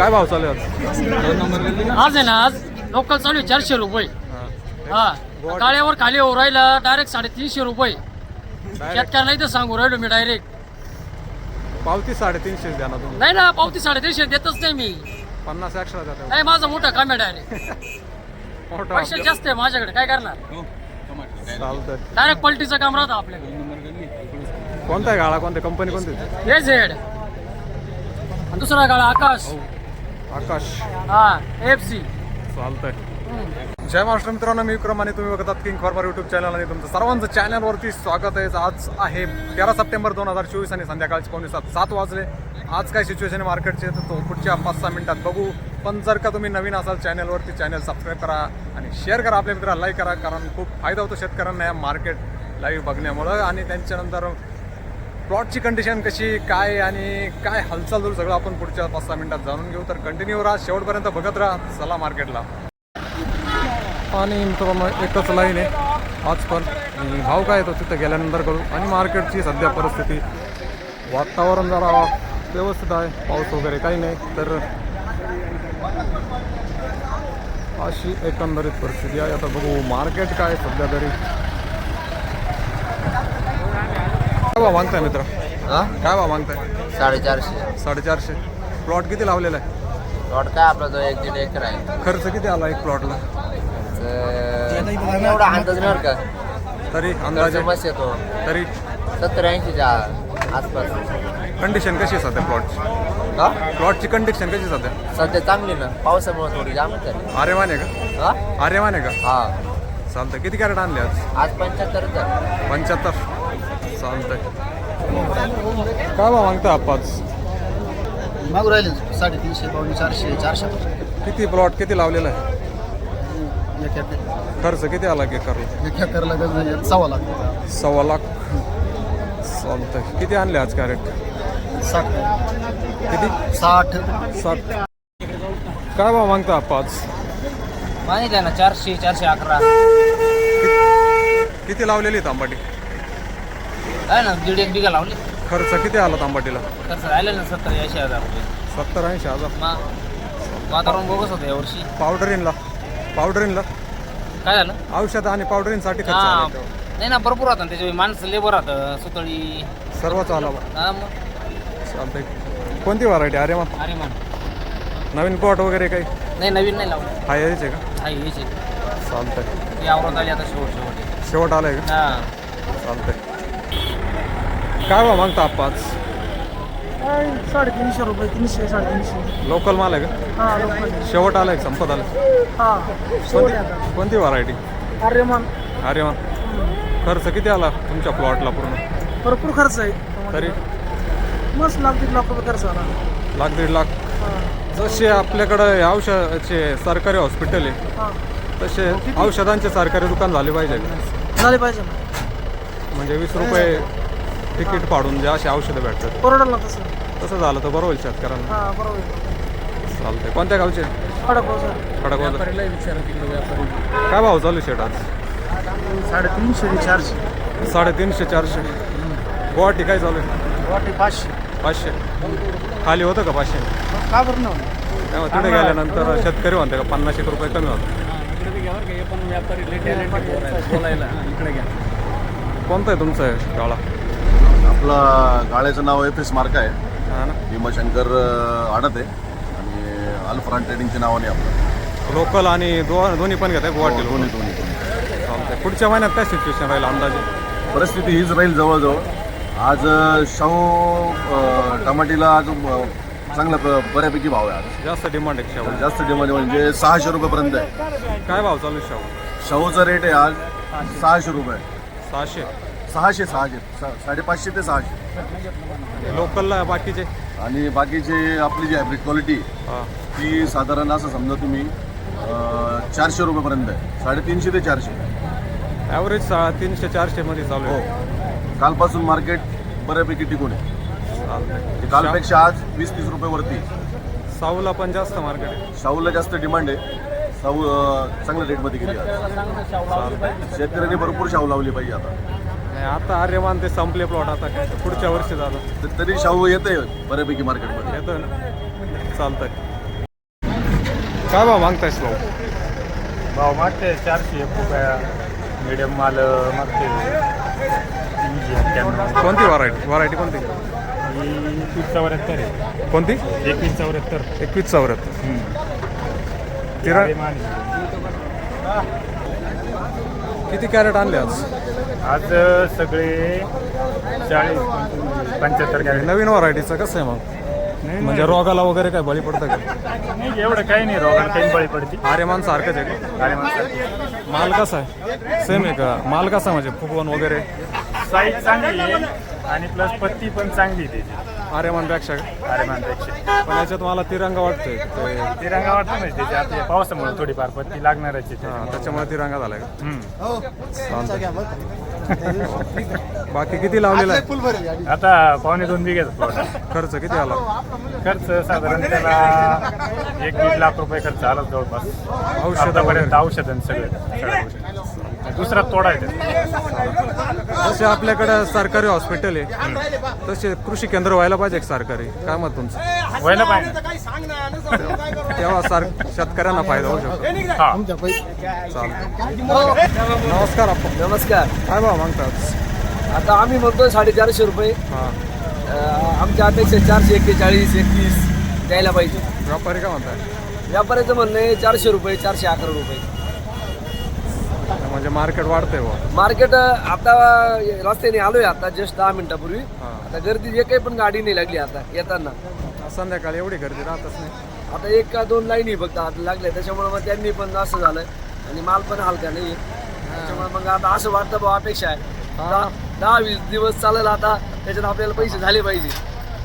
काय भाव चालू आहे आज? आज आहे ना आज लोकल चालू आहे चारशे रुपये. हा. हा काळ्यावर खाली होऊ राहिला डायरेक्ट साडेतीनशे रुपये. शेतकऱ्याला इथं सांगू राहिलो मी डायरेक्ट पावती साडेतीनशे द्या ना तुम्ही. नाही ना पावती साडेतीनशे देतच नाही मी. पन्नास द्या नाही माझं मोठं काम आहे डायरेक्ट मोठा पैसे जास्त आहे माझ्याकडे काय करणार? चालतंय. डायरेक्ट पलटीचं काम राहतं आपल्याकडे. कोणता आहे गाळा? कोणत्या कंपनी कोणती? हे झेड आणि दुसरा गाळा आकाश. आकाश. हा एफ सी चालतंय. जय महाराष्ट्र मित्रांनो मी विक्रम आणि तुम्ही बघतात किंग फार्मर युट्यूब चॅनल आणि तुमचं सर्वांचं चॅनलवरती स्वागत आहे. आज आहे तेरा सप्टेंबर दोन हजार चोवीस आणि संध्याकाळचे पावणे सात सात वाजले. आज काय सिच्युएशन आहे मार्केटचे तर तो पुढच्या पाच सहा मिनिटात बघू. पण जर का तुम्ही नवीन असाल चॅनलवरती चॅनल सबस्क्राईब करा आणि शेअर करा. आपल्या मित्राला लाईक करा कारण खूप फायदा होतो शेतकऱ्यांना या मार्केट लाईव्ह बघण्यामुळं. आणि त्यांच्यानंतर प्लॉटची कंडिशन कशी काय आणि काय हालचाल होईल सगळं आपण पुढच्या पाच सहा मिनिटात जाणून घेऊ. तर कंटिन्यू राहा शेवटपर्यंत बघत राहा चला मार्केटला आणि मित्रांनो एकच लाईन आहे. आज पण. आणि भाव काय येतो तिथं गेल्यानंतर करू. आणि मार्केटची सध्या परिस्थिती वातावरण जरा व्यवस्थित आहे. पाऊस वगैरे काही नाही. तर अशी एकंदरीत परिस्थिती आहे. आता बघू मार्केट काय आहे सध्या तरी काय भाव मागताय मित्र? हा? काय भाव मागताय? साडेचारशे. साडेचारशे. प्लॉट किती लावलेला आहे? प्लॉट काय आपला तो एक दीड एकर आहे. खर्च किती आला एक प्लॉटला तर एवढा अंदाज नाही बरं का. तरी अंदाजे. मस्त येतो. तरी सत्तर ऐंशीच्या आसपास. कंडिशन कशी आहे सध्या प्लॉटची हा? प्लॉटची कंडिशन कशी आहे सध्या? सध्या चांगली ना. पावसामुळे थोडी जामच आहे आर्यमान आहे का? हा? आर्यमान आहे का? हा. चालतंय. किती कॅरेट आणले आज? आज पंच्याहत्तरच आहे पंच्याहत्तर. चालतंय. काय भाव मागता आज मागू राहिले साडेतीनशे पावणे चारशे चारशे. किती प्लॉट किती लावलेला आहे? खर्च किती आला की करला एकरला सव्वा लाख. सव्वा लाख. चालतंय. किती आणले आज कॅरेट? साठ. किती? साठ. सात काय भाव मागता आज माहिती ना चारशे चारशे अकरा. किती लावलेली आहे तांबाटी काय ना दीड एक बिघा लावली. खर्च किती आला तांबाटीला? खर्च राहिलं ना सत्तर ऐंशी हजार रुपये. सत्तर ऐंशी हजार. मग वातावरण बोगस होतं यावर्षी पावडरीनला पावडरीनला काय झालं? औषध आणि पावडरींसाठी खर्च हा. आला. नाही ना भरपूर राहतं ना त्याच्यावेळी माणसं लेबर राहतं सुतळी. सर्वच आला. बा. हा मग. चालतंय. कोणती व्हरायटी अरे मग अरे मान नवीन प्लॉट वगैरे काही? नाही नवीन नाही लावलं. हा यायचे का? हा यायचे. चालतंय. यावरात आली आता शेवट शेवट. शेवट आलाय का? हा. चालतंय. काय भाव मागता पाच साडेतीनशे रुपये तीनशे साडेतीनशे. लोकल माल आहे का? हा लोकल शेवट आलाय का संपत आलं हा कोणती कोणती व्हरायटी अरे मान अरे खर्च किती आला तुमच्या प्लॉटला पूर्ण? भरपूर खर्च आहे. तरी? मस्त लाख दीड लाख रुपये खर्च आला. लाख दीड लाख. जसे आपल्याकडं औषधाचे सरकारी हॉस्पिटल आहे हा. तसे औषधांचे सरकारी दुकान झाले पाहिजे. का? झाले पाहिजे ना. म्हणजे वीस रुपये तिकीट पाडून जे असे औषधं भेटतात. परवडलं ना तसं? तसं झालं तर बरं होईल शेतकऱ्यांना. हा बरोबर चालतंय. कोणत्या गावचे? कडक हो सर काय भाव चालू शेट आज? साडेतीनशे ते चारशे. साडेतीनशे चारशे. गुवाहाटी काय चालू आहे? वाटे पाचशे. पाचशे. खाली होतं का पाचशे? का बरं ना तिथे गेल्यानंतर शेतकरी म्हणते का पन्नास एक रुपये कमी होतं कोणतं आहे तुमचं गाळा? आपला गाड्याचं नाव एफ एस मार्क आहे. हा भीमाशंकर अं, आडत आहे. आणि अल्फ्रान ट्रेडिंगच्या नावाने आपलं. लोकल आणि दो दोन्ही पण घेत आहे गुवाहाटी दोन्ही दोन्ही दोन्ही. चालतंय. पुढच्या महिन्यात काय सिच्युएशन राहील अंदाजे? परिस्थिती हीच राहील जवळजवळ. आज अं, शाहू अं, टमाटीला आज अं, चांगला प- बऱ्यापैकी भाव आहे आज. जास्त डिमांड आहे शाहू जास्त डिमांड म्हणजे सहाशे रुपयेपर्यंत आहे. काय भाव चालू आहे शाहू? शाहूचा रेट आहे आज सहाशे रुपये. सहाशे. सहाशे सहाशे. सा- साडेपाचशे ते सहाशे. लोकलला बाकीचे? आणि बाकीचे आपली जी हायब्रिड क्वालिटी हा. ती साधारण असं समजा तुम्ही अं, चारशे रुपयेपर्यंत आहे. साडेतीनशे ते चारशे. ॲव्हरेज सा तीनशे चारशे मध्ये चालू हो. आहे कालपासून मार्केट बऱ्यापैकी टिकून आहे. चालतंय. कालपेक्षा आज वीस तीस रुपये वरती साऊला पण जास्त मार्केट आहे. शाहूला जास्त डिमांड आहे. शाहू अं, चांगल्या रेटमध्ये गेली आज. शेतकऱ्यांनी भरपूर शाहू लावली पाहिजे आता. नाही आता आर्यमान ते संपले प्लॉट आता काय पुढच्या वर्षी झालं. तर तरी शाहू येते बऱ्यापैकी मार्केटमध्ये येतोय ना. चालतंय. काय भाव मागतायस भाऊ? भाव मागते चारशे एक रुपया. मिडियम माल मागते तीनशे एक्क्याण्णव. कोणती व्हरायटी व्हरायटी कोणती? ही एकवीस चौऱ्याहत्तर आहे. कोणती? एकवीस चौऱ्याहत्तर एकवीस चौऱ्याहत्तर तिरा. किती कॅरेट आणले आज? आज सगळे चाळीस पंच्याहत्तर कॅरेट. नवीन व्हरायटीचं कसं आहे मग? म्हणजे रोगाला वगैरे काय बळी पडतं का? नाही एवढं काही नाही रोगाला काही बळी पडते आर्यमान सारखंच आहे का? माणसं माल कसा आहे? सेम आहे का? माल कसा म्हणजे फुगवण वगैरे? साईज चांगली आहे आणि प्लस पत्ती पण चांगली आहे त्याची. आर्यमानपेक्षा का अरे मानपेक्षा पण याच्यात मला तिरंगा वाटतोय. ते तिरंगा वाटतं नाही त्याची आता या पावसामुळे थोडीफार पत्ती लागणारच आहे हा, त्याच्यामुळे. त्याच्यामुळे तिरंगा झालाय का? हम्म. चालतंय. बाकी किती लावलेला आहे? फुल भरेल गाडी. आता पावणे दोन बिघ्याचा प्लॉट. खर्च किती आला? खर्च साधारण त्याला एक दीड लाख रुपये खर्च आला जवळपास. औषधं आतापर्यंत औषधं सगळे सगळ्या गोष्टी. दुसरा तोडा. जसे आपल्याकडे सरकारी हॉस्पिटल आहे तसे कृषी केंद्र व्हायला पाहिजे का सरकारी. काय मत तुमचं? व्हायला पाहिजे. तेव्हा सर शेतकऱ्यांना फायदा होऊ शकतो. चालतं नमस्कार आपण. नमस्कार. काय भाव मागतात? आता आम्ही म्हणतोय साडेचारशे रुपये. हा. आमच्या अपेक्षा चारशे एक्केचाळीस एकतीस द्यायला पाहिजे. व्यापारी काय म्हणताय? व्यापाऱ्याचं म्हणणं आहे चारशे रुपये चारशे अकरा रुपये. म्हणजे मार्केट वाढतंय बुवा. मार्केट आता रस्त्याने आलोय आता जस्ट दहा मिनिटापूर्वी. हा. आता गर्दी जे काही पण गाडी नाही लागली आता येताना. संध्याकाळी एवढी गर्दी राहतच नाही. आता एक का दोन लाईनी फक्त आता लागल्या त्याच्यामुळे मग त्यांनी पण असं झालं. आणि माल पण हलका नाही त्याच्यामुळे मग आता असं वाटतं बा अपेक्षा आहे. दहा दहा वीस दिवस चालेल आता त्याच्यात आपल्याला पैसे झाले पाहिजे.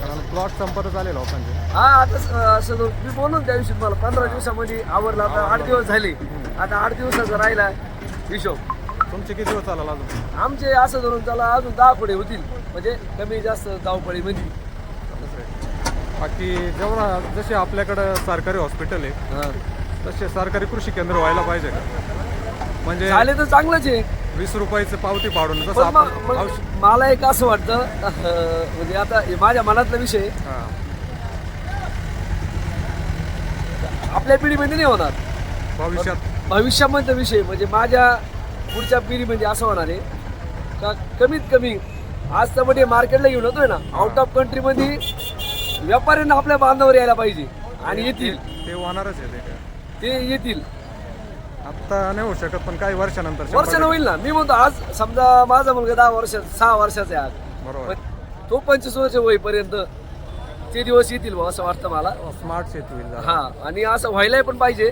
कारण प्लॉट संपत आले लोकांचे हा आता स- असं तो- मी बोलून त्या दिवशी मला पंधरा दिवसामध्ये आवरला आता आठ दिवस झाले. आता आठ दिवसाचा राहिला. हिशोब. तुमचे किती दिवस चालाल अजून? आमचे असं धरून त्याला अजून दहा पुढे होतील. म्हणजे कमी जास्त धावपळी मध्ये बाकी जेवढा जसे आपल्याकडं सरकारी हॉस्पिटल आहे तसे सरकारी कृषी केंद्र व्हायला पाहिजे का? म्हणजे झाले तर चांगलंच आहे. वीस रुपयाचं पावती पाडून जसं पण मग- आपण मग औष- मला एक असं वाटतं म्हणजे आता हे माझ्या मनातला विषय. हा. आपल्या पिढीमध्ये नाही होणार. भविष्यात. भविष्यामध्ये विषय म्हणजे माझ्या पुढच्या पिढीमध्ये असं होणार आहे. का कमीत कमी आज तर म्हणजे मार्केटला घेऊन येतोय ना आउट ऑफ कंट्रीमध्ये व्यापाऱ्यांना आपल्या बांधावर यायला पाहिजे आणि येतील. ते होणारच आहे ते. काय. ते येतील. आत्ता नाही होऊ शकत पण काही वर्षानंतर शंभर वर्षानं होईल ना. मी म्हणतो आज समजा माझा मुलगा दहा वर्ष सहा वर्षाचा आहे आज. बरोबर. पण तो पंचवीस वर्ष होईपर्यंत ते दिवस येतील बुवा असं वाटतं मला. स्मार्ट शेती होईल जरा. हा आणि असं व्हायलाही पण पाहिजे.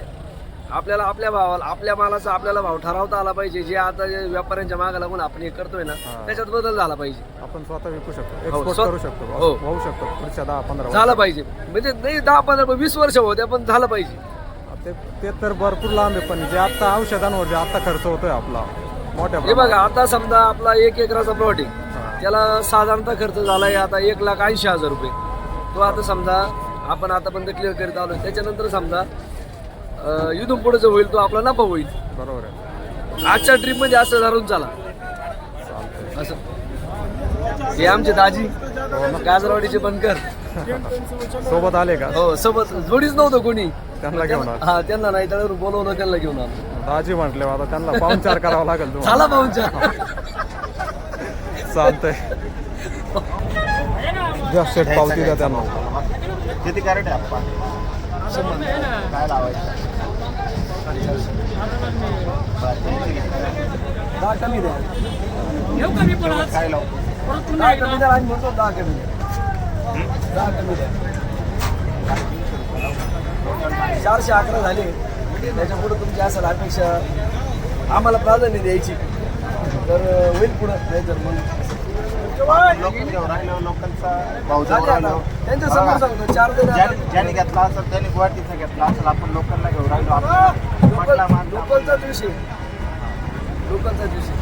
आपल्याला आपल्या भावाला आपल्या मालाचा आपल्याला भाव ठरवता आला पाहिजे. जे आता जे व्यापाऱ्यांच्या मागे लागून आपण हे करतोय ना त्याच्यात बदल झाला पाहिजे. आपण स्वतः विकू शकतो हो, एक्सपोर्ट स्व- करू शकतो हो. होऊ शकतो. पुढच्या दहा पंधरा झालं. पाहिजे. म्हणजे नाही दहा पंधरा वीस वर्ष होत्या पण झालं पाहिजे. ते ते तर भरपूर लांब आहे पण जे आता औषधांवर जे आता खर्च होतोय आपला मोठ्या हे. बघा आता समजा आपला एक एकराचा प्लॉट आहे. त्याला साधारणतः खर्च झालाय आता एक लाख ऐंशी हजार रुपये. तो आता समजा आपण आतापर्यंत क्लिअर करीत आलो त्याच्यानंतर समजा इथून पुढे जो होईल तो आपला नफा होईल. बरोबर आहे. आजच्या ट्रिपमध्ये असं धरून चला. असं. हे आमचे दाजी. गाजरवाडीचे बनकर सोबत आले का? हो सोबत. जोडीच नव्हतं कोणी. त्यांना घेऊन हा त्यांना नाही त्यावर बोलवलं त्यांना घेऊन आलो. दाजी म्हटले आता त्यांना पाहुणचार करावा लागेल झाला भाऊंच्या चालतंय. शेट पावती द्या त्यांना. किती कॅरेट आहे आपण काय लावायचं? दहा कमी द्या येऊ कमी पडत काय लावू परत पुन्हा दहा एकदा कमी द्या आणि म्हणतो दहा कमी द्या दहा कमी द्या चारशे अकरा झाले. त्याच्या पुढे तुमची असेल अपेक्षा आम्हाला प्राधान्य द्यायची. तर होईल पुढं नाही तर त्यांच्यासमोर सांगतो चार जण ज्याने घेतला असेल त्याने गुवाहाटीचा घेतला असेल आपण लोकलला घेऊन राहिलो. आपण लोकल माणसं लोकलचाच विषय लोकलचाच विषय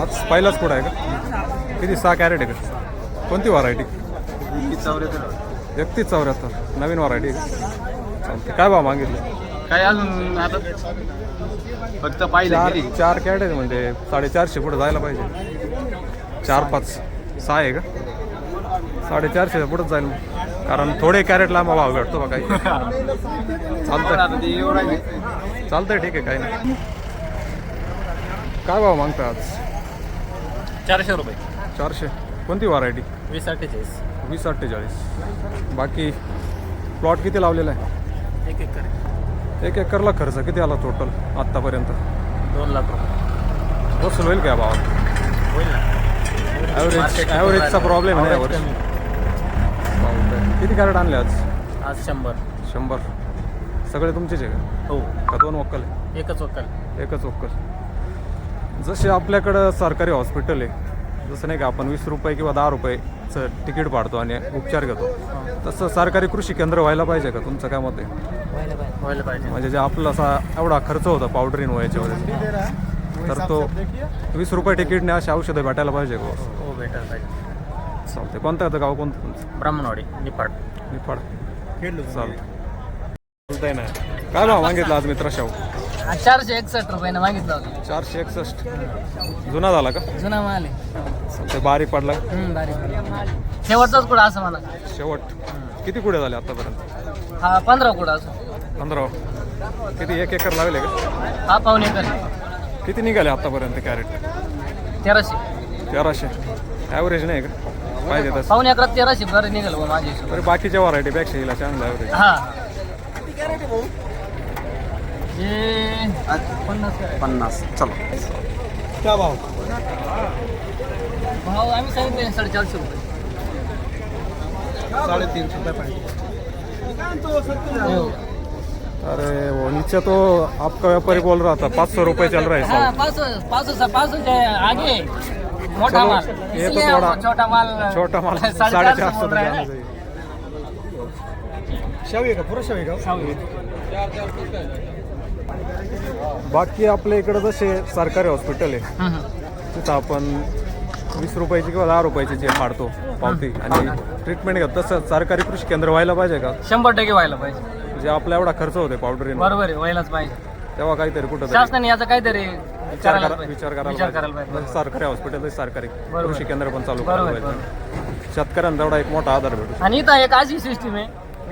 आज पहिलाच कुठं आहे का? किती सहा कॅरेट आहे का? कोणती व्हरायटी एकतीस चौऱ्याहत्तर. नवीन व्हरायटी चालते काय भाव मागितले? काय अजून आता? फक्त पाहिजे चार चार कॅरेट म्हणजे साडेचारशे पुढे जायला पाहिजे. चार पाच. सहा आहे का? साडेचारशे पुढेच जाईल कारण थोडे कॅरेटला मग भाव भेटतो बघा. चालतंय. चालतंय ठीक आहे काही नाही. काय भाव मागता आज? चारशे रुपये. चारशे. कोणती व्हरायटी वीस अठ्ठेचाळीस. वीस अठ्ठेचाळीस. बाकी प्लॉट किती लावलेला आहे? एक एक एक एकरला खर्च किती आला टोटल आत्तापर्यंत? दोन लाख रुपये. वसूल होईल का भावात? होईल ना. ॲव्हरेज ॲव्हरेजचा प्रॉब्लेम आहे यावर्षी. किती कॅरेट आणले आज? आज शंभर. शंभर. सगळे तुमचेच आहे का? हो. का दोन वक्कल आहे? एकच वक्कल. एकच वक्कल. जसे आपल्याकडं सरकारी हॉस्पिटल आहे जसं नाही का आपण वीस रुपये किंवा दहा रुपयेचं तिकीट पाडतो आणि उपचार घेतो तसं सरकारी कृषी केंद्र व्हायला पाहिजे का तुमचं? काय मत आहे? व्हायला पाहिजे. म्हणजे जे आपला असा एवढा खर्च होता पावडरीन व्हायच्या वेळेस तर तो वीस रुपये तिकीटने अशी औषधं भेटायला पाहिजे का? हो भेटायला पाहिजे. चालते कोणतं येतं गाव कोणतं तुमचं? ब्राह्मणवाडी निपाड निफाड. चालतं चालतंय. ना. काय भाव मागितला आज मित्रा शाहू? चारशे एकसष्ट रुपयाने मागितलं होतं. चारशे एकसष्ट. जुना झाला का? जुना माल आहे. ते बारीक पडला हम्म, बारीक शेवटचाच कुठं असं म्हणा शेवट. किती कुठे झाले आतापर्यंत? हा पंधरा कुठं असं. पंधरा. किती एक एकर लावले का? हा पाहुणे कर किती निघाले आतापर्यंत कॅरेट? तेराशे. तेराशे. ॲव्हरेज नाही का? पाहिजे तसं. पाहुणे अकरा तेराशे बरं निघाल माझ्या हिशोबाने. बाकीच्या व्हरायटीपेक्षा हिला चांगलं हा. हे पन्नास? पन्नास. चला. क्या भाव? भाव आम्ही सांगितले साडेचारशे रुपये. साडेतीनशे रुपये पाहिजे. हो. अरे वो नीचे तो आपका व्यापारी बोल रहा था पाँच सौ रुपये चल रहा है हाँ पाँच सौ पाँच सौ पाँच सौ से आगे. मोटा माल. ये तो थोड़ा- छोटा माल छोटा माल साढ़े चार सौ रहे जाना चाहिए शावी का? पुरा शावी का? बाकी आपल्या इकडं जसे सरकारी हॉस्पिटल आहे. तिथं आपण वीस रुपयाची किंवा दहा रुपयाची जे फाडतो पावती आणि ट्रीटमेंट घेतो तसं सरकारी कृषी केंद्र व्हायला पाहिजे का? शंभर टक्के व्हायला पाहिजे. जे आपला एवढा खर्च होते पावडरीन बरोबर आहे व्हायलाच पाहिजे. तेव्हा काहीतरी कुठं शासनाने याचा काहीतरी विचार करायला करा पाहिजे. विचार करायला विचार करायला पाहिजे. पाहिजे सरकारी हॉस्पिटल सरकारी. बरोबर. कृषी केंद्र पण चालू बरोबर, करायला पाहिजे. शेतकऱ्यांना तेवढा एक मोठा आधार भेटू आणि इथं एक अशी सिस्टीम आहे.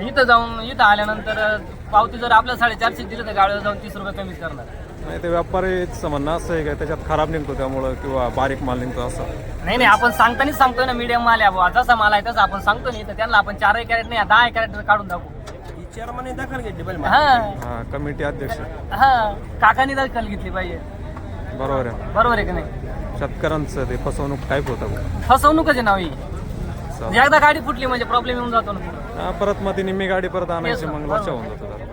इथं जाऊन इथं आल्यानंतर पावती जर आपल्या साडेचारशे दिली तर गाडीवर जाऊन तीस रुपये कमीच करणार. नाही ते व्यापारीचं म्हणणं असं आहे का त्याच्यात खराब निघतो त्यामुळं किंवा बारीक माल निघतो असं. नाही नाही आपण सांगतानाच सांगतोय ना मीडियम माल आहे. बुवा जसा माल आहे तसा आपण सांगतो नाही. तर त्यांना आपण चारही कॅरेट नाही दहा कॅरेट काढून दाखवू हा हा कमिटी अध्यक्ष. हा. काकानी दखल घेतली पाहिजे. बरोबर आहे. बरोबर आहे का नाही? शेतकऱ्यांचं ते फसवणूक टाईप होतं फसवणूकच नाव ही. चालेल. एकदा गाडी फुटली म्हणजे प्रॉब्लेम येऊन जातो ना. हा परत मग ती निम्मी गाडी परत आणायची मग लक्ष होऊन जातं जरा.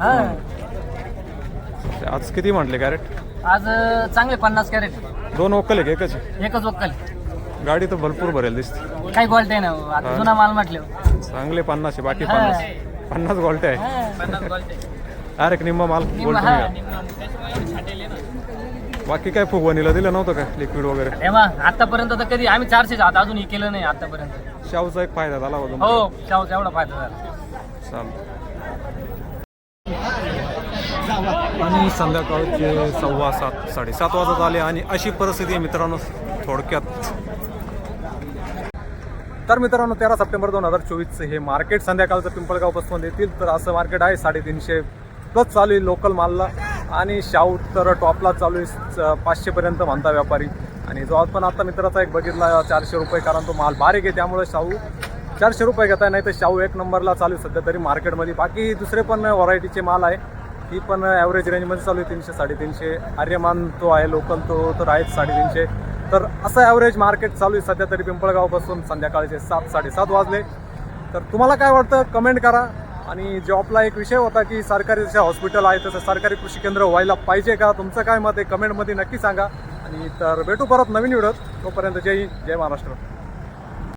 हा. ते आज किती म्हटले कॅरेट? आज अं, चांगले पन्नास कॅरेट. दोन वक्कल आहे का एकच? आहे? एकच वक्कल. गाडी तर भरपूर भरेल दिसते. काही गोल्ट आहे ना आता जुना माल म्हटले चांगले पन्नास आहे बाकी हा. पन्नास. पन्नास गोल्टे आहे. पन्नास गोल्ट. डायरेक्ट निम्मा माल गोल्ट बाकी काय फुगवणीला दिलं नव्हतं का? लिक्विड वगैरे? तेव्हा आतापर्यंत तर कधी आम्ही चारशे आहोत अजून हे केलं नाही आतापर्यंत. शाहूचा एक फायदा झाला होता हो शाहूचा एवढा फायदा झाला. चालतं आणि संध्याकाळचे सव्वा सात साडेसात वाजत आले आणि अशी परिस्थिती आहे मित्रांनो थोडक्यात. तर मित्रांनो तेरा सप्टेंबर दोन हजार चोवीसचं हे मार्केट संध्याकाळचं पिंपळगाव बसमध्ये येतील. तर असं मार्केट आहे साडेतीनशे प्लस चालू आहे लोकल मालला? आणि शाहू तर टॉपला चालू आहे पाचशेपर्यंत म्हणता व्यापारी. आणि जो पण आता मित्राचा एक बघितला चारशे रुपये कारण तो माल बारीक आहे त्यामुळे शाहू चारशे रुपये घेताय नाही तर शाहू एक नंबरला चालू आहे सध्या तरी मार्केटमध्ये. बाकी दुसरे पण व्हरायटीचे माल आहे. ती पण ॲव्हरेज रेंजमध्ये चालू आहे तीनशे साडेतीनशे. आर्यमान तो आहे लोकल तो तर आहेच साडेतीनशे. तर असं ॲव्हरेज मार्केट चालू आहे सध्या तरी पिंपळगावपासून संध्याकाळचे सात साडेसात वाजले. तर तुम्हाला काय वाटतं? कमेंट करा. आणि जॉबला एक विषय होता की सरकारी जसे हॉस्पिटल आहे तसं सरकारी कृषी केंद्र व्हायला पाहिजे का? तुमचं काय मत आहे? कमेंटमध्ये नक्की सांगा. आणि तर भेटू परत नवीन व्हिडिओत. तोपर्यंत जय हिंद जय महाराष्ट्र.